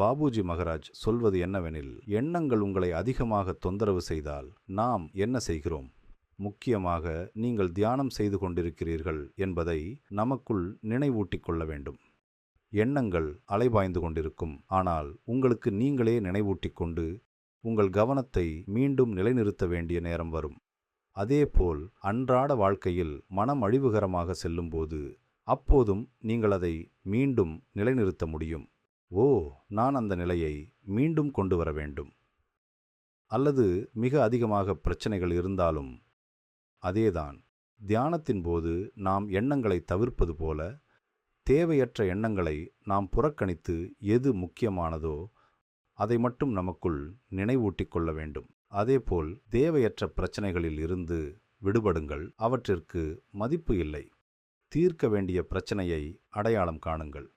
பாபுஜி மகராஜ் சொல்வது என்னவெனில் எண்ணங்கள் உங்களை அதிகமாக தொந்தரவு செய்தால் நாம் என்ன செய்கிறோம்? முக்கியமாக நீங்கள் தியானம் செய்து கொண்டிருக்கிறீர்கள் என்பதை நமக்குள் நினைவூட்டிக் கொள்ள வேண்டும். எண்ணங்கள் அலைபாய்ந்து கொண்டிருக்கும். ஆனால் உங்களுக்கு நீங்களே நினைவூட்டிக் கொண்டு உங்கள் கவனத்தை மீண்டும் நிலைநிறுத்த வேண்டிய நேரம் வரும். அதேபோல் அன்றாட வாழ்க்கையில் மனம் அழிவுகரமாக செல்லும்போது அப்போதும் நீங்கள் அதை மீண்டும் நிலைநிறுத்த முடியும். ஓ நான் அந்த நிலையை மீண்டும் கொண்டு வர வேண்டும். அல்லது மிக அதிகமாக பிரச்சனைகள் இருந்தாலும் அதேதான். தியானத்தின் போது நாம் எண்ணங்களை தவிர்ப்பது போல தேவையற்ற எண்ணங்களை நாம் புறக்கணித்து எது முக்கியமானதோ அதை மட்டும் நமக்குள் நினைவூட்டிக் கொள்ள வேண்டும். அதேபோல் தேவையற்ற பிரச்சனைகளில் இருந்து விடுபடுங்கள். அவற்றிற்கு மதிப்பு இல்லை. தீர்க்க வேண்டிய பிரச்சனையை அடையாளம் காணுங்கள்.